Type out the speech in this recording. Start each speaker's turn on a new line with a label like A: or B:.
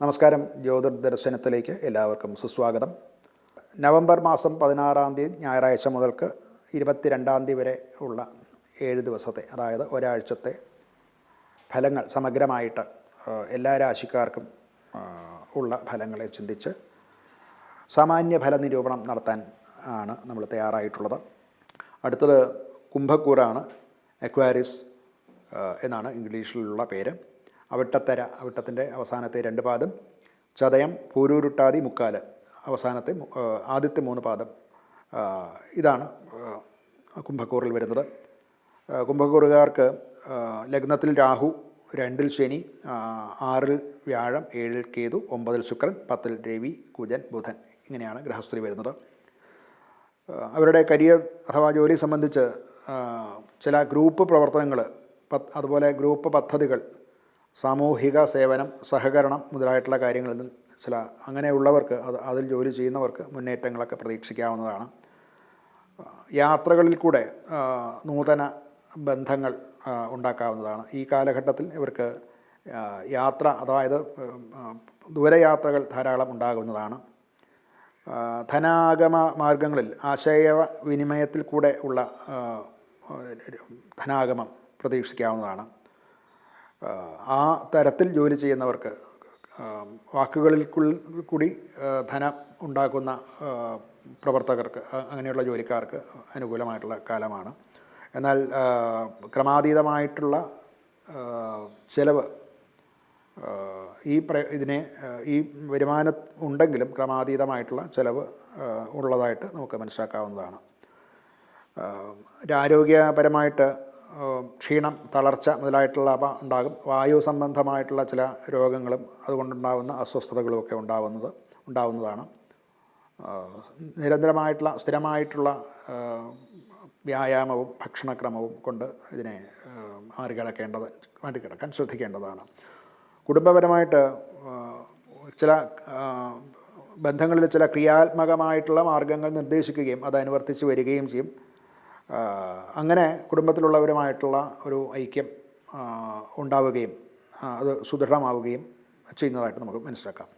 A: നമസ്കാരം. ജ്യോതിർ ദർശനത്തിലേക്ക് എല്ലാവർക്കും സുസ്വാഗതം. നവംബർ മാസം പതിനാറാം തീയതി ഞായറാഴ്ച മുതൽക്ക് ഇരുപത്തിരണ്ടാം തീയതി വരെ ഉള്ള ഏഴ് ദിവസത്തെ അതായത് ഒരാഴ്ചത്തെ ഫലങ്ങൾ സമഗ്രമായിട്ട് എല്ലാ രാശിക്കാർക്കും ഉള്ള ഫലങ്ങളെ ചിന്തിച്ച് സാമാന്യ ഫല നിരൂപണം നടത്താൻ ആണ് നമ്മൾ തയ്യാറായിട്ടുള്ളത്. അടുത്തത് കുംഭക്കൂറാണ് എക്വാരിസ് എന്നാണ് ഇംഗ്ലീഷിലുള്ള പേര്. അവിട്ടത്തര അവിട്ടത്തിന്റെ അവസാനത്തെ രണ്ട് പാദം ചതയം പൂരൂരുട്ടാതി മുക്കാൽ അവസാനത്തെ ആദ്യത്തെ മൂന്ന് പാദം ഇതാണ് കുംഭക്കൂറിൽ വരുന്നത്. കുംഭക്കൂറുകാർക്ക് ലഗ്നത്തിൽ രാഹു രണ്ടിൽ ശനി ആറിൽ വ്യാഴം ഏഴിൽ കേതു ഒമ്പതിൽ ശുക്രൻ പത്തിൽ രവി കുജൻ ബുധൻ ഇങ്ങനെയാണ് ഗ്രഹസ്ഥിതി വരുന്നത്. അവരുടെ കരിയർ അഥവാ ജോലി സംബന്ധിച്ച് ചില ഗ്രൂപ്പ് പ്രവർത്തനങ്ങൾ അതുപോലെ ഗ്രൂപ്പ് പദ്ധതികൾ സാമൂഹിക സേവനം സഹകരണം മുതലായിട്ടുള്ള കാര്യങ്ങളിൽ ചില അങ്ങനെയുള്ളവർക്ക് അത് അതിൽ ജോലി ചെയ്യുന്നവർക്ക് മുന്നേറ്റങ്ങളൊക്കെ പ്രതീക്ഷിക്കാവുന്നതാണ്. യാത്രകളിൽ കൂടെ നൂതന ബന്ധങ്ങൾ ഉണ്ടാക്കാവുന്നതാണ്. ഈ കാലഘട്ടത്തിൽ ഇവർക്ക് യാത്ര അതായത് ദൂരയാത്രകൾ ധാരാളം ഉണ്ടാകുന്നതാണ്. ധനാഗമ മാർഗങ്ങളിൽ ആശയ വിനിമയത്തിൽ കൂടെ ഉള്ള ധനാഗമം പ്രതീക്ഷിക്കാവുന്നതാണ്. ആ, തരത്തിൽ ജോലി ചെയ്യുന്നവർക്ക് വാക്കുകളിൽ കൂടി ധനം ഉണ്ടാക്കുന്ന പ്രവർത്തകർക്ക് അങ്ങനെയുള്ള ജോലിക്കാർക്ക് അനുകൂലമായിട്ടുള്ള കാലമാണ്. എന്നാൽ ക്രമാതീതമായിട്ടുള്ള ചിലവ് ഈ പ്ര ഇതിനെ ഈ വരുമാനം ഉണ്ടെങ്കിലും ക്രമാതീതമായിട്ടുള്ള ചിലവ് ഉള്ളതായിട്ട് നമുക്ക് മനസ്സിലാക്കാവുന്നതാണ്. ആരോഗ്യപരമായിട്ട് ക്ഷീണം തളർച്ച മുതലായിട്ടുള്ള അവ ഉണ്ടാകും. വായു സംബന്ധമായിട്ടുള്ള ചില രോഗങ്ങളും അതുകൊണ്ടുണ്ടാകുന്ന അസ്വസ്ഥതകളും ഒക്കെ ഉണ്ടാകുന്നത് ഉണ്ടാകുന്നതാണ് നിരന്തരമായിട്ടുള്ള സ്ഥിരമായിട്ടുള്ള വ്യായാമവും ഭക്ഷണക്രമവും കൊണ്ട് ഇതിനെ മറികടക്കേണ്ടത് മറികടക്കാൻ ശ്രദ്ധിക്കേണ്ടതാണ്. കുടുംബപരമായിട്ട് ചില ബന്ധങ്ങളിൽ ചില ക്രിയാത്മകമായിട്ടുള്ള മാർഗങ്ങൾ നിർദ്ദേശിക്കുകയും അത് അനുവർത്തിച്ച് വരികയും ചെയ്യും. അങ്ങനെ കുടുംബത്തിലുള്ളവരുമായിട്ടുള്ള ഒരു ഐക്യം ഉണ്ടാവുകയും അത് സുദൃഢമാവുകയും ചെയ്യുന്നതായിട്ട് നമുക്ക് മനസ്സിലാക്കാം.